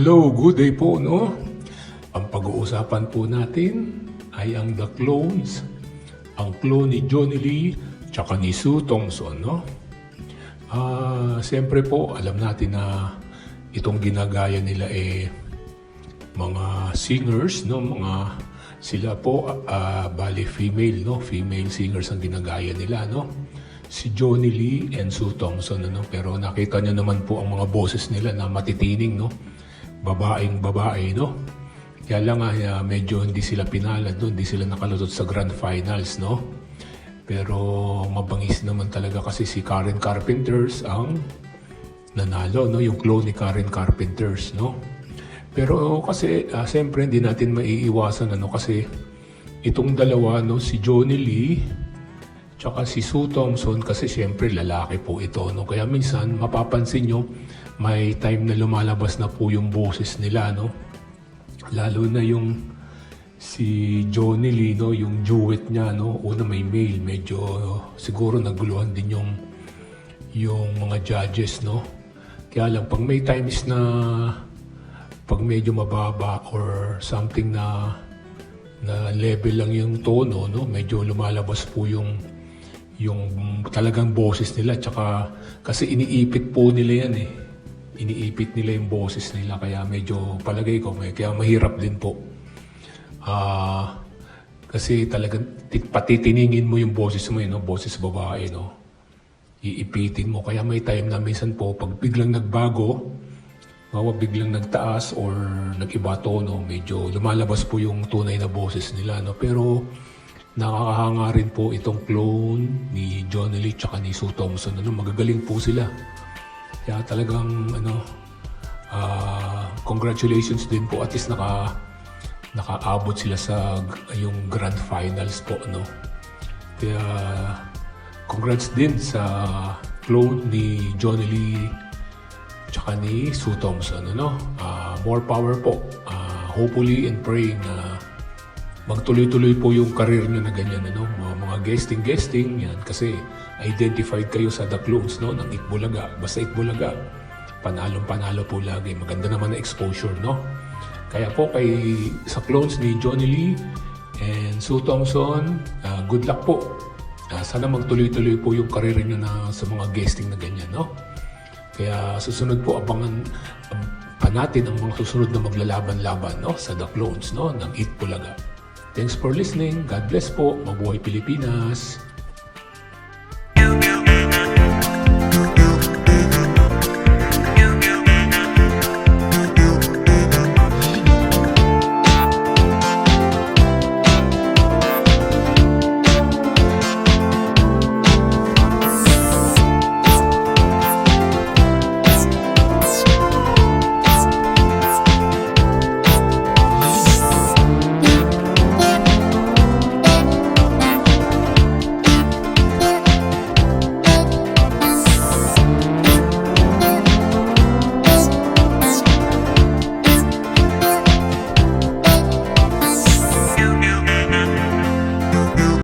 Hello, good day po, no? Ang pag-uusapan po natin ay ang The Clones, ang clone ni Johnny Lee, tsaka ni Sue Thompson, no? Ah, siyempre po, alam natin na itong ginagaya nila eh mga singers, no? Mga sila po, ah, bali female, no? Female singers ang ginagaya nila, no? Si Johnny Lee and Sue Thompson, ano? Pero nakita niyo naman po ang mga boses nila na matitining, no? Babaeng babae, no? Kaya lang ah, medyo hindi sila pinalad, no? Hindi sila nakalutot sa grand finals, no? Pero mabangis naman talaga kasi si Karen Carpenters ang nanalo, no? Yung clone ni Karen Carpenters, no? Pero kasi, ah, siyempre, hindi natin maiiwasan, ano? Kasi itong dalawa, no? Si Johnny Lee, tsaka si Sue Thompson, kasi siyempre lalaki po ito, no? Kaya minsan, mapapansin nyo, may time na lumalabas na po yung boses nila, no? Lalo na yung si Johnny Lee, no, yung duet niya, no, una may male, medyo siguro naguluhan din yung yung mga judges, no. Kaya lang pag may times na pag medyo mababa or something na na level lang yung tono, no, medyo lumalabas po yung yung talagang boses nila tsaka kasi iniipit po nila yan eh iniipit nila yung boses nila kaya medyo palagay ko may kaya mahirap din po Ah, kasi talagang ti- patitiningin mo yung boses mo, yun, no? boses babae, no? Iipitin mo. Kaya may time na minsan po, pag biglang nagbago, mawa biglang nagtaas or nag-iba tono, medyo lumalabas po yung tunay na boses nila, no? Pero nakakahanga rin po itong clone ni Johnny Lee tsaka ni Sue Thompson. Ano, magagaling po sila. Kaya talagang, ano, ah, congratulations din po. At least naka, nakaabot sila sa yung grand finals po, no? Kaya, congrats din sa clone ni Johnny Lee tsaka ni Sue Thompson, ano? Ah, more power po. Ah, hopefully and praying na magtuloy-tuloy po yung career nyo na ganyan, ano? Mga, guesting-guesting, yan. Kasi identified kayo sa The Clones, no? Ng Itbulaga. Basta Itbulaga, panalong-panalo po lagi. Maganda naman na exposure, no? Kaya po kay sa clones ni Johnny Lee and Sue Thompson, ah, good luck po. Ah, sana magtuloy-tuloy po yung career nyo na sa mga guesting na ganyan, no? Kaya susunod po abangan pa natin ang mga susunod na maglalaban-laban no sa The Clones no ng Eat Bulaga. Thanks for listening. God bless po. Mabuhay Pilipinas.